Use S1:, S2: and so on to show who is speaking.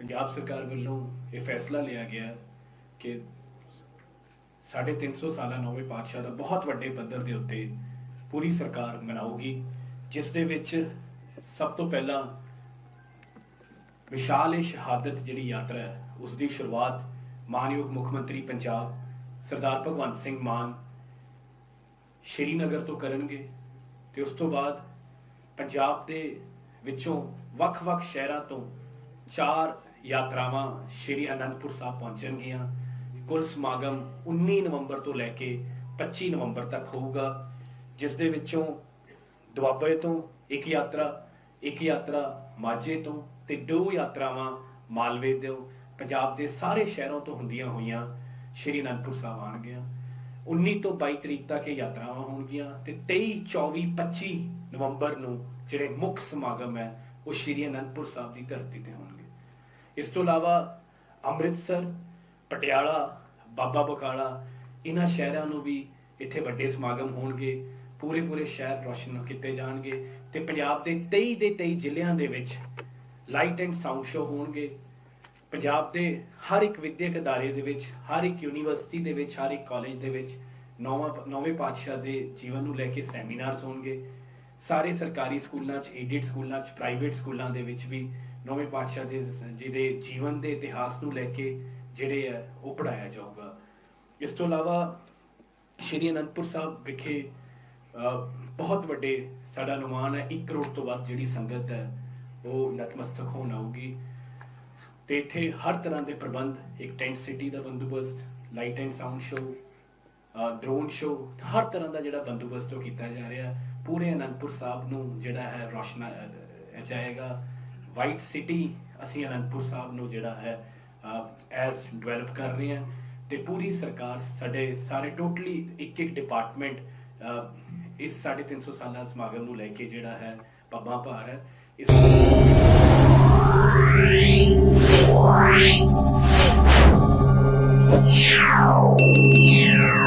S1: ਪੰਜਾਬ ਸਰਕਾਰ ਵੱਲੋਂ ਇਹ ਫੈਸਲਾ ਲਿਆ ਗਿਆ ਕਿ 350 ਸਾਲਾ ਨੌਵੇਂ ਪਾਤਸ਼ਾਹ ਦਾ ਬਹੁਤ ਵੱਡੇ ਪੱਧਰ ਦੇ ਉੱਤੇ ਪੂਰੀ ਸਰਕਾਰ ਮਨਾਊਗੀ, ਜਿਸ ਦੇ ਵਿੱਚ ਸਭ ਤੋਂ ਪਹਿਲਾਂ ਵਿਸ਼ਾਲ ਇਹ ਸ਼ਹਾਦਤ ਜਿਹੜੀ ਯਾਤਰਾ ਹੈ, ਉਸ ਦੀ ਸ਼ੁਰੂਆਤ ਮਾਨਯੋਗ ਮੁੱਖ ਮੰਤਰੀ ਪੰਜਾਬ ਸਰਦਾਰ ਭਗਵੰਤ ਸਿੰਘ ਮਾਨ ਸ਼੍ਰੀਨਗਰ ਤੋਂ ਕਰਨਗੇ ਤੇ ਉਸ ਤੋਂ ਬਾਅਦ ਪੰਜਾਬ ਦੇ ਵਿੱਚੋਂ ਵੱਖ-ਵੱਖ ਸ਼ਹਿਰਾਂ ਤੋਂ ਚਾਰ ਯਾਤਰਾਵਾਂ ਸ਼੍ਰੀ ਅਨੰਦਪੁਰ ਸਾਹਿਬ ਪਹੁੰਚਣਗੀਆਂ। ਕੁੱਲ ਸਮਾਗਮ 19 ਨਵੰਬਰ ਤੋਂ ਲੈ ਕੇ 25 ਨਵੰਬਰ ਤੱਕ ਹੋਊਗਾ, ਜਿਸ ਦੇ ਵਿੱਚੋਂ ਦੁਆਬੇ ਤੋਂ ਇੱਕ ਯਾਤਰਾ ਇੱਕ ਯਾਤਰਾ ਮਾਝੇ ਤੋਂ ਤੇ ਦੋ ਯਾਤਰਾਵਾਂ ਮਾਲਵੇ ਤੋਂ ਪੰਜਾਬ ਦੇ ਸਾਰੇ ਸ਼ਹਿਰਾਂ ਤੋਂ ਹੁੰਦੀਆਂ ਹੋਈਆਂ ਸ਼੍ਰੀ ਅਨੰਦਪੁਰ ਸਾਹਿਬ ਆਣਗੀਆਂ 19 ਤੋਂ 22 ਤਰੀਕ ਤੱਕ ਇਹ ਯਾਤਰਾਵਾਂ ਹੋਣਗੀਆਂ ਤੇ 23 24 25 ਨਵੰਬਰ ਨੂੰ ਜਿਹੜੇ ਮੁੱਖ ਸਮਾਗਮ ਹੈ, ਉਹ ਸ਼੍ਰੀ ਅਨੰਦਪੁਰ ਸਾਹਿਬ ਦੀ ਧਰਤੀ ਤੇ ਹੋਣਗੇ। ਇਸ ਤੋਂ ਇਲਾਵਾ ਅੰਮ੍ਰਿਤਸਰ, ਪਟਿਆਲਾ, ਬਾਬਾ ਬਕਾਲਾ ਇਹਨਾਂ ਸ਼ਹਿਰਾਂ ਨੂੰ ਵੀ ਇੱਥੇ ਵੱਡੇ ਸਮਾਗਮ ਹੋਣਗੇ। ਪੂਰੇ ਪੂਰੇ ਸ਼ਹਿਰ ਰੋਸ਼ਨ ਕੀਤੇ ਜਾਣਗੇ ਤੇ ਪੰਜਾਬ ਦੇ 23 ਦੇ 23 ਜ਼ਿਲ੍ਹਿਆਂ ਦੇ ਵਿੱਚ ਲਾਈਟ ਐਂਡ ਸਾਊਂਡ ਸ਼ੋ ਹੋਣਗੇ। ਪੰਜਾਬ ਦੇ ਹਰ ਇੱਕ ਵਿਦਿਅਕ ਅਦਾਰੇ ਦੇ ਵਿੱਚ, ਹਰ ਇੱਕ ਯੂਨੀਵਰਸਿਟੀ ਦੇ ਵਿੱਚ, ਹਰ ਇੱਕ ਕਾਲਜ ਦੇ ਵਿੱਚ ਨੌਵਾਂ ਨੌਵੇਂ ਪਾਤਸ਼ਾਹ ਦੇ ਜੀਵਨ ਨੂੰ ਲੈ ਕੇ ਸੈਮੀਨਾਰਸ ਹੋਣਗੇ। ਸਾਰੇ ਸਰਕਾਰੀ ਸਕੂਲਾਂ 'ਚ ਏਡਿਡ ਸਕੂਲਾਂ 'ਚ ਪ੍ਰਾਈਵੇਟ ਸਕੂਲਾਂ ਦੇ ਵਿੱਚ ਵੀ ਨੌਵੇਂ ਪਾਤਸ਼ਾਹ ਦੇ ਜਿਹਦੇ ਜੀਵਨ ਦੇ ਇਤਿਹਾਸ ਨੂੰ ਲੈ ਕੇ ਜਿਹੜੇ ਹੈ ਉਹ ਪੜਾਇਆ ਜਾਊਗਾ ਇਸ ਤੋਂ ਇਲਾਵਾ ਸ਼੍ਰੀ ਅਨੰਦਪੁਰ ਸਾਹਿਬ ਵਿਖੇ ਅਹ, ਬਹੁਤ ਵੱਡੇ ਸਾਡਾ ਅਨੁਮਾਨ ਹੈ 1 ਕਰੋੜ ਤੋਂ ਵੱਧ ਜਿਹੜੀ ਸੰਗਤ ਹੈ ਉਹ ਨਤਮਸਤਕ ਹੋਣ ਆਊਗੀ ਤੇ ਇੱਥੇ ਹਰ ਤਰ੍ਹਾਂ ਦੇ ਪ੍ਰਬੰਧ ਇੱਕ ਟੈਂਟ ਸਿਟੀ ਦਾ ਬੰਦੋਬਸਤ light and sound show drone show ਹਰ ਤਰ੍ਹਾਂ ਦਾ ਜਿਹੜਾ ਬੰਦੋਬਸਤ ਉਹ ਕੀਤਾ ਜਾ ਰਿਹਾ ਪੂਰੇ ਅਨੰਦਪੁਰ ਸਾਹਿਬ ਨੂੰ ਜਿਹੜਾ ਹੈ ਰੋਸ਼ਨਾ ਜਾਏਗਾ ਵਾਈਟ ਸਿਟੀ ਅਸੀਂ ਅਨੰਦਪੁਰ ਸਾਹਿਬ ਨੂੰ ਜਿਹੜਾ ਹੈ ਐਸ ਡਿਵੈਲਪ ਕਰ ਰਹੇ ਹਾਂ ਤੇ ਪੂਰੀ ਸਰਕਾਰ ਸਾਡੇ ਸਾਰੇ ਟੋਟਲੀ ਇੱਕ ਇੱਕ ਡਿਪਾਰਟਮੈਂਟ ਇਸ 350 ਸਾਲਾਂ ਸਮਾਗਮ ਨੂੰ ਲੈ ਕੇ ਜਿਹੜਾ ਹੈ ਪੱਬਾਂ ਭਾਰ ਹੈ, ਇਸ
S2: Yeah.